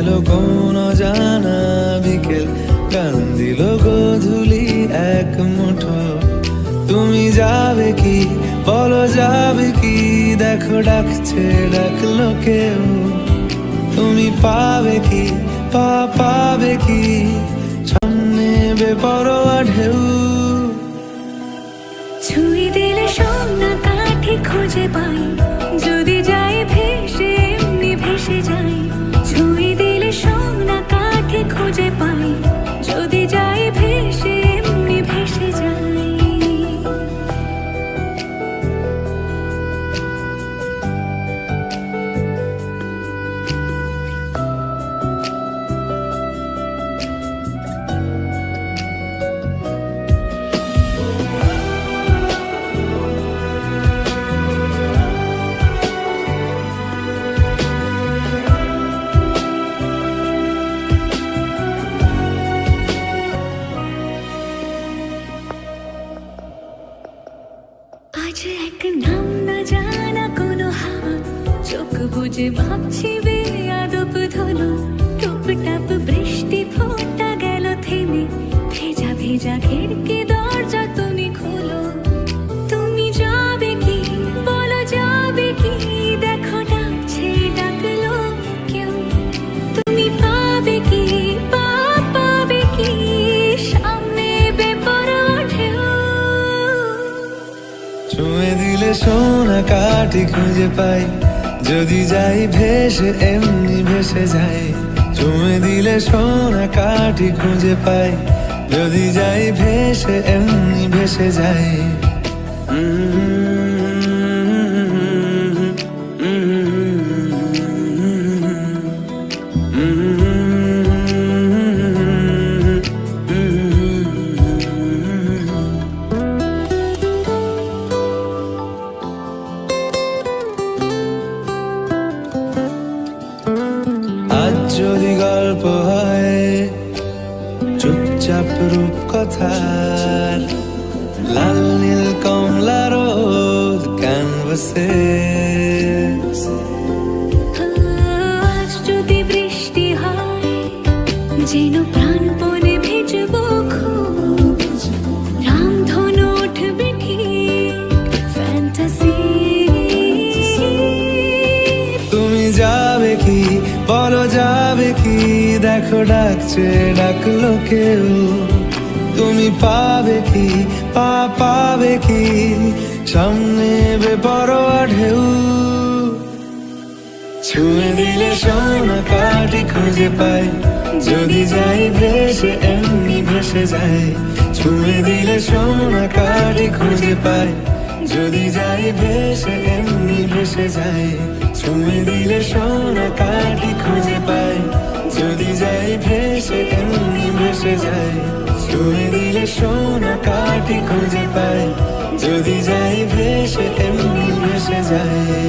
এলো কোন জানা বিকেল কান দিল গোধুলি এক মুঠো। তুমি যাবে কি, বলো যাবে কি, দেখো ডাকছে ডাকলো কেউ। তুমি পাবে কি, পা পাবে কি সামনে বেপরোয়া আজ এক নাম না জানা কোনো হাওয়া। চোখ বুঝে ভাবছি বেয়াদব ধুলো। টুপ টাপ বৃষ্টি ফোটা গেল থেমে। ভেজা ভেজা খিড়কি কাঠি খুঁজে পাই। যদি যাই ভেসে, এমনি ভেসে যাই। চুমে দিলে সোনা কাঠি খুঁজে পাই। যদি যাই ভেসে, এমনি ভেসে যাই। চুপচাপ রূপ কথার লাল নীল কমলা রোদ ক্যানভাসে যদি বৃষ্টি হয় যেন খুব। দেখো, ডাকছে, ডাকলো কেউ। তুমি পাবে কি, পা পাবে কি? সামনে বেপরোয়া ঢেউ। ছুঁয়ে দিলে সোনা কাঠি খুঁজে পাই। যদি যাই ভেসে, এমনি ভেসে যাই। ছুঁয়ে দিলে সোনা কাঠি খুঁজে পাই। যদি যাই ভেসে, এমনি ভেসে যাই। ছুঁয়ে দিলে সোনা কাঠি খুঁজে পাই। যদি যাই ভেসে এমনি ভেসে যাই ছুঁয়ে দিলে সোনা কাটি খুঁজে পাই যদি যাই ভেসে এমনি ভেসে যাই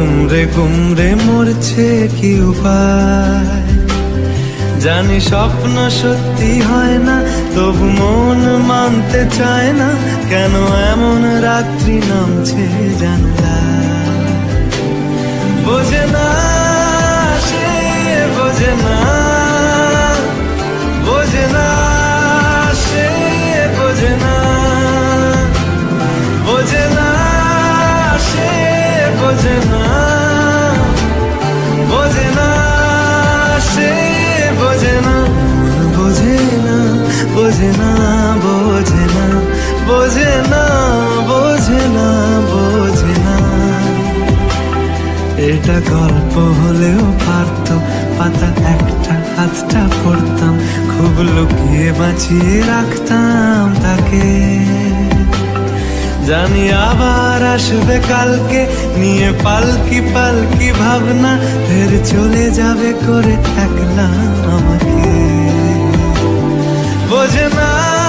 গুমরে গুমরে মরছে কি উপায়? জানি স্বপ্ন সত্যি হয় না, তবু মন মানতে চায় না, কেন এমন রাত্রি নামছে জানলা? বোঝে না বোঝে না বোঝে না বোঝে না বোঝে না বোঝে না এটা গল্প হলেও পারত, পাতা একটা, হাতটা পড়তাম, খুব লুকিয়ে বাঁচিয়ে রাখতাম তাকে। জানি আবার আসবে কালকে, নিয়ে পালকি পালকি ভাবনা, ফের চলে যাবে করে একলা আমাকে। বোঝে না